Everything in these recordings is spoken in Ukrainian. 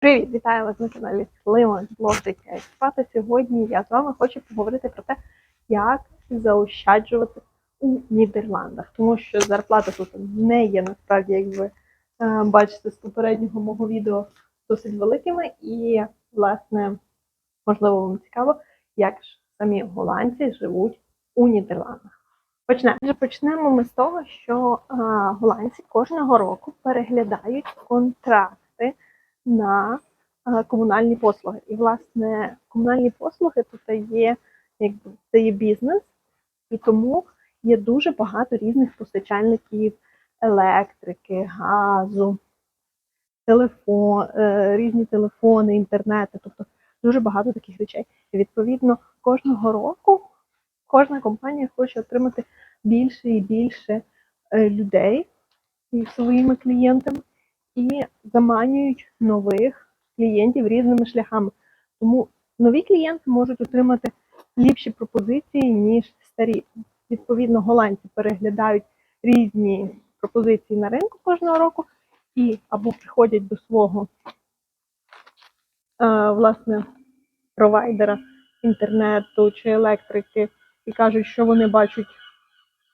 Привіт, вітаю вас на каналі Слима Блог Життя Сьогодні я з вами хочу поговорити про те, як заощаджувати у Нідерландах, тому що зарплата тут не є насправді, як ви е, бачите з попереднього мого відео, досить великими. І, власне, можливо, вам цікаво, як ж самі голландці живуть у Нідерландах. Почнемо. Почнемо ми з того, що е, голландці кожного року переглядають контракти на е, комунальні послуги. І, власне, комунальні послуги тут є, якби це є бізнес, і тому є дуже багато різних постачальників електрики, газу, телефон, е, різні телефони, інтернети, тобто дуже багато таких речей. І відповідно кожного року кожна компанія хоче отримати більше і більше е, людей і своїми клієнтами і заманюють нових клієнтів різними шляхами. Тому нові клієнти можуть отримати ліпші пропозиції, ніж старі. Відповідно, голландці переглядають різні пропозиції на ринку кожного року і або приходять до свого е, власне провайдера інтернету чи електрики і кажуть, що вони бачать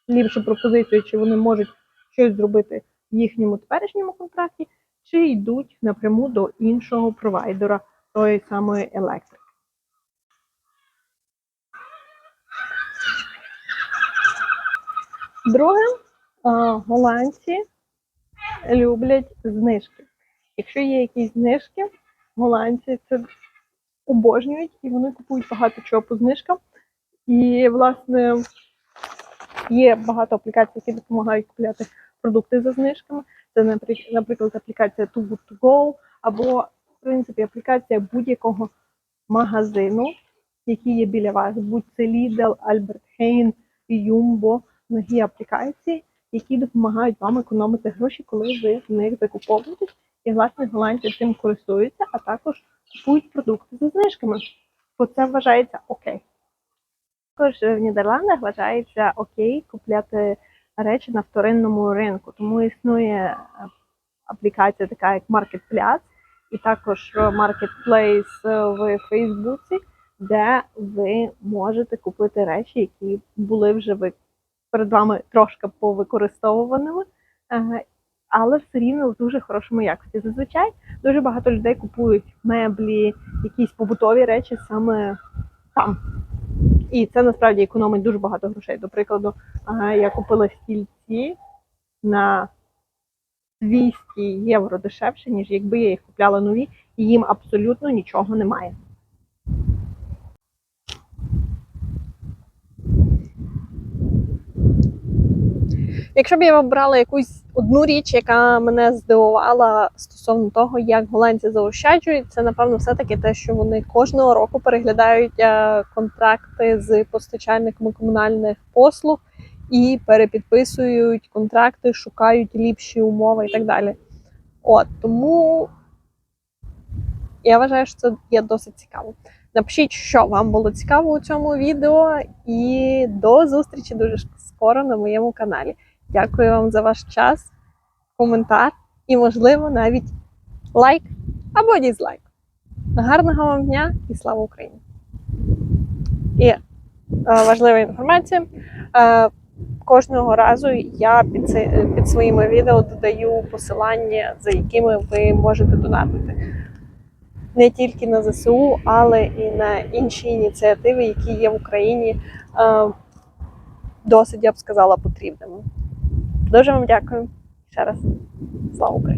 ліпшу пропозицію, чи вони можуть щось зробити їхньому теперішньому контракті, чи йдуть напряму до іншого провайдера тої самої електрики. Друге, голландці люблять знижки. Якщо є якісь знижки, голландці це обожнюють і вони купують багато чого по знижкам. І, власне, є багато аплікацій, які допомагають купляти продукти за знижками. Це, наприк- наприклад, аплікація Too Good To Go, або, в принципі, аплікація будь-якого магазину, який є біля вас, будь це Lidl, Albert Heijn, Jumbo, многі аплікації, які допомагають вам економити гроші, коли ви в них закуповуєтесь. І, власне, голландці цим користуються, а також купують продукти за знижками, бо це вважається окей. Також в Нідерландах вважається окей купляти речі на вторинному ринку, тому існує е, аплікація така як Marketplace, і також Marketplace в Фейсбуці, де ви можете купити речі, які були вже ви перед вами трошки повикористовуваними, але все рівно в дуже хорошому якості. Зазвичай дуже багато людей купують меблі, якісь побутові речі саме там. І це насправді економить дуже багато грошей. До прикладу, а, я купила стільці на 200 євро дешевше, ніж якби я їх купляла нові, і їм абсолютно нічого немає. Якщо б я обрала якусь одну річ, яка мене здивувала стосовно того, як голландці заощаджують, це напевно все-таки те, що вони кожного року переглядають е, контракти з постачальниками комунальних послуг і перепідписують контракти, шукають ліпші умови і так далі. От тому я вважаю, що це є досить цікаво. Напишіть, що вам було цікаво у цьому відео, і до зустрічі дуже скоро на моєму каналі. Дякую вам за ваш час, коментар і, можливо, навіть лайк або дізлайк. Гарного вам дня і слава Україні! І е, важлива інформація. Е, кожного разу я під, це, під своїми відео додаю посилання, за якими ви можете донатити. Не тільки на ЗСУ, але і на інші ініціативи, які є в Україні, е, досить, я б сказала, потрібними. Дуже вам дякую ще раз. Слава Україні!